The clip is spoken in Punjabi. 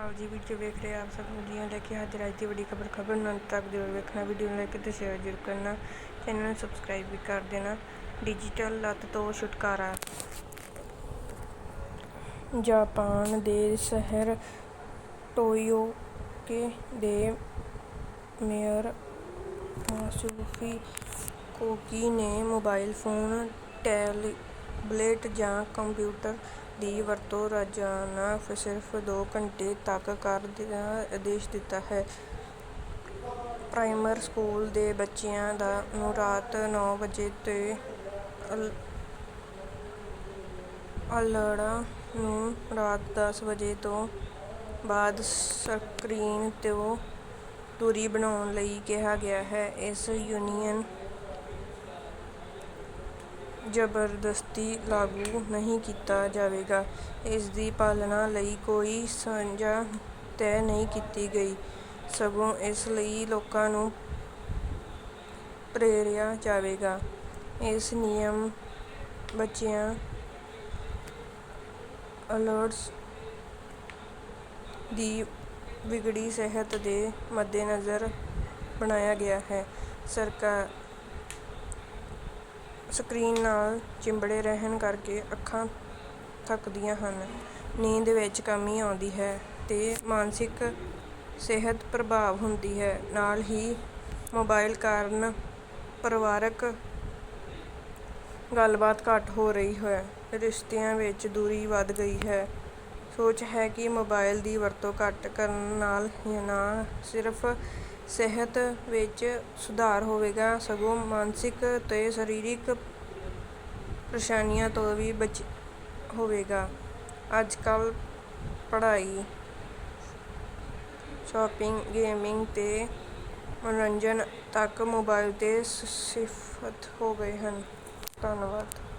ਆਪ ਜੀ ਵੀਡੀਓ ਵੇਖ ਰਹੇ ਆਪ ਸਭ ਨੂੰ ਦੀਆਂ ਲੈ ਕੇ ਹਾਜ਼ਰ ਅੱਜ ਦੀ ਵੱਡੀ ਖਬਰ ਖਬਰ ਨੂੰ ਅੰਤ ਤੱਕ ਜ਼ਰੂਰ ਵੇਖਣਾ ਵੀਡੀਓ ਨੂੰ ਲਾਈਕ ਤੇ ਸ਼ੇਅਰ ਜ਼ਰੂਰ ਕਰਨਾ ਚੈਨਲ ਨੂੰ ਸਬਸਕ੍ਰਾਈਬ ਵੀ ਕਰ ਦੇਣਾ ਡਿਜੀਟਲ ਲੱਤ ਤੋਂ ਛੁਟਕਾਰਾ। ਜਾਪਾਨ ਦੇ ਸ਼ਹਿਰ ਟੋਯੋਕੇ ਦੇ ਮੇਅਰ ਮਾਸੂਫੀ ਕੋਕੀ ਨੇ ਮੋਬਾਈਲ ਫੋਨ ਟੈਬਲੇਟ ਜਾਂ ਕੰਪਿਊਟਰ ਦੀ ਵਰਤੋਂ ਰੋਜ਼ਾਨਾ ਸਿਰਫ ਦੋ ਘੰਟੇ ਤੱਕ ਕਰਨ ਦਾ ਆਦੇਸ਼ ਦਿੱਤਾ ਹੈ। ਪ੍ਰਾਇਮਰੀ ਸਕੂਲ ਦੇ ਬੱਚਿਆਂ ਦਾ ਨੂੰ ਰਾਤ 9 ਵਜੇ ਤੇ ਅਲੜਾਂ ਨੂੰ ਰਾਤ ਦਸ ਵਜੇ ਤੋਂ ਬਾਅਦ ਸਕਰੀਨ ਤੋਂ ਦੂਰੀ ਬਣਾਉਣ ਲਈ ਕਿਹਾ ਗਿਆ ਹੈ। ਇਸ ਯੂਨੀਅਨ ਜ਼ਬਰਦਸਤੀ ਲਾਗੂ ਨਹੀਂ ਕੀਤਾ ਜਾਵੇਗਾ। ਇਸ ਦੀ ਪਾਲਣਾ ਲਈ ਕੋਈ ਸਜ਼ਾ ਤੈਅ ਨਹੀਂ ਕੀਤੀ ਗਈ। ਸਗੋਂ ਇਸ ਲਈ ਲੋਕਾਂ ਨੂੰ ਪ੍ਰੇਰਿਆ ਜਾਵੇਗਾ। ਇਸ ਨਿਯਮ ਬੱਚਿਆਂ ਅਲਰਟਸ ਦੀ ਵਿਗੜੀ ਸਿਹਤ ਦੇ ਮੱਦੇਨਜ਼ਰ ਬਣਾਇਆ ਗਿਆ ਹੈ। ਸਰਕਾਰ ਸਕਰੀਨ ਨਾਲ ਚਿੰਬੜੇ ਰਹਿਣ ਕਰਕੇ ਅੱਖਾਂ ਥੱਕਦੀਆਂ ਹਨ। ਨੀਂਦ ਵਿੱਚ ਕਮੀ ਆਉਂਦੀ ਹੈ ਅਤੇ ਮਾਨਸਿਕ ਸਿਹਤ ਪ੍ਰਭਾਵ ਹੁੰਦੀ ਹੈ। ਨਾਲ ਹੀ ਮੋਬਾਈਲ ਕਾਰਨ ਪਰਿਵਾਰਕ ਗੱਲਬਾਤ ਘੱਟ ਹੋ ਰਹੀ ਹੈ। ਰਿਸ਼ਤਿਆਂ ਵਿੱਚ ਦੂਰੀ ਵੱਧ ਗਈ ਹੈ। ਸੋਚ ਹੈ ਕਿ ਮੋਬਾਈਲ ਦੀ ਵਰਤੋਂ ਘੱਟ ਕਰਨ ਨਾਲ ਨਾ ਸਿਰਫ ਸਿਹਤ ਵਿੱਚ ਸੁਧਾਰ ਹੋਵੇਗਾ, ਸਗੋਂ ਮਾਨਸਿਕ ਅਤੇ ਸਰੀਰਕ ਪਰੇਸ਼ਾਨੀਆਂ ਤੋਂ ਵੀ ਬਚ ਹੋਵੇਗਾ। ਅੱਜ ਕੱਲ੍ਹ ਪੜ੍ਹਾਈ ਸ਼ੋਪਿੰਗ ਗੇਮਿੰਗ ਅਤੇ ਮਨੋਰੰਜਨ ਤੱਕ ਮੋਬਾਈਲ ਤੇ ਸਿਫਤ ਹੋ ਗਏ ਹਨ। ਧੰਨਵਾਦ।